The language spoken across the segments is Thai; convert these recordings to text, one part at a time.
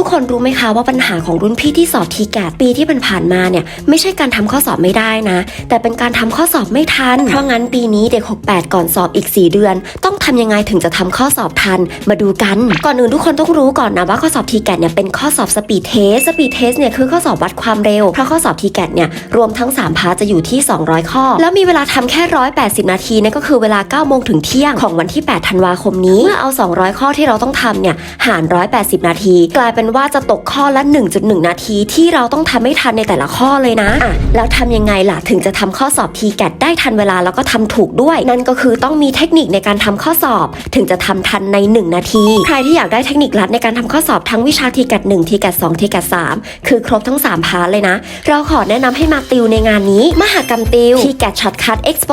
ทุกคนรู้ไหมคะว่าปัญหาของรุ่นพี่ที่สอบทีแกปีที่ผ่านมาเนี่ยไม่ใช่การทำข้อสอบไม่ได้นะ แต่เป็นการทำข้อสอบไม่ทัน เพราะงั้นปีนี้เด็ก 68 ก่อนสอบอีก 4 เดือน ต้องทำยังไงถึงจะทำข้อสอบทัน มาดูกัน ก่อนอื่นทุกคนต้องรู้ก่อนนะว่าข้อสอบทีแกเนี่ยเป็นข้อสอบสปีดเทสสปีดเทสเนี่ยคือข้อสอบวัดความเร็ว เพราะข้อสอบทีแกเนี่ยรวมทั้ง 3 พาร์ทจะอยู่ที่ 200 ข้อ แล้วมีเวลาทำแค่ 180 นาทีนั่นก็คือเวลา9โมงถึงเที่ยงของวันที่ 8 ธันวาคมนี้เมื่อเอา 200 ข้อที่เราต้องทำเนี่ยหาร 180 นาที กลายเป็นว่าจะตกข้อละ 1.1 นาทีที่เราต้องทำให้ทันในแต่ละข้อเลยนะอะแล้วทำยังไงล่ะถึงจะทำข้อสอบทีแกได้ทันเวลาแล้วก็ทำถูกด้วย นั่นก็คือต้องมีเทคนิคในการทำข้อสอบ ถึงจะทำทันใน 1 นาที ใครที่อยากได้เทคนิคลัดในการทำข้อสอบทั้งวิชาทีแก1ทีแก2ทีแก3คือครบทั้ง 3 พาร์ทเลยนะ เราขอแนะนำให้มาติวในงานนี้ มหกรรมติวทีแกช็อตคัทเอ็กซ์โป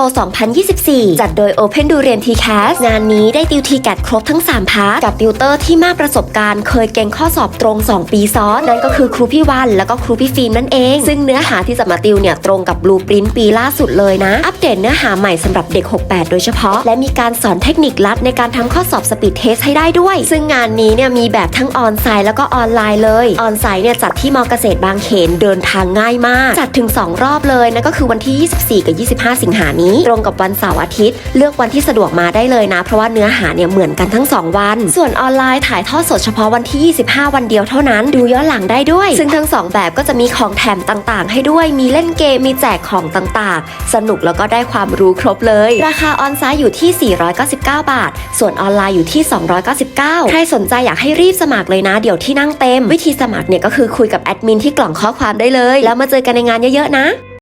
2024 จัดโดย Open d u r i a n TCAS งานนี้ได้ติวทีแกครบทั้ง3พาร์ทกับติวเตอร์ที่มากประสบการณ์เคยเก่งข้อสอบตรง 2 ปีซ้อนนั่นก็คือครูพี่วัน แล้วก็ครูพี่ฟิล์มนั่นเอง ซึ่งเนื้อหาที่จะมาติวเนี่ยตรงกับบลูปรินปีล่าสุดเลยนะ อัปเดตเนื้อหาใหม่สำหรับเด็ก 68 โดยเฉพาะ และมีการสอนเทคนิคลัดในการทำข้อสอบสปีดเทสให้ได้ด้วย ซึ่งงานนี้เนี่ยมีแบบทั้งออนไซต์แล้วก็ออนไลน์เลยออนไซต์เนี่ยจัดที่มอเกษตรบางเขนเดินทางง่ายมาก จัดถึง 2 รอบเลยนั่นก็คือวันที่ 24 กับ 25 สิงหานี้ ตรงกับวันเสาร์อาทิตย์ เลือกวันที่สะดวกมาได้เลยนะ เพราะว่าเนื้อหาเนี่ยเหมือนกันทั้ง 2 วัน ส่วนออนไลน์ถ่ายทอดสดเฉพาะวันที่ 25 วันเดียวเท่านั้น ดูย้อนหลังได้ด้วย ซึ่งทั้ง 2 แบบก็จะมีของแถมต่างๆ ให้ด้วยมีเล่นเกมมีแจกของต่างๆ สนุกแล้วก็ได้ความรู้ครบเลย ราคาออนไซต์อยู่ที่ 499 บาท ส่วนออนไลน์อยู่ที่ 299 ใครสนใจอยากให้รีบสมัครเลยนะ เดี๋ยวที่นั่งเต็ม วิธีสมัครเนี่ยก็คือคุยกับแอดมินที่กล่องข้อความได้เลย แล้วมาเจอกันในงานเยอะๆนะ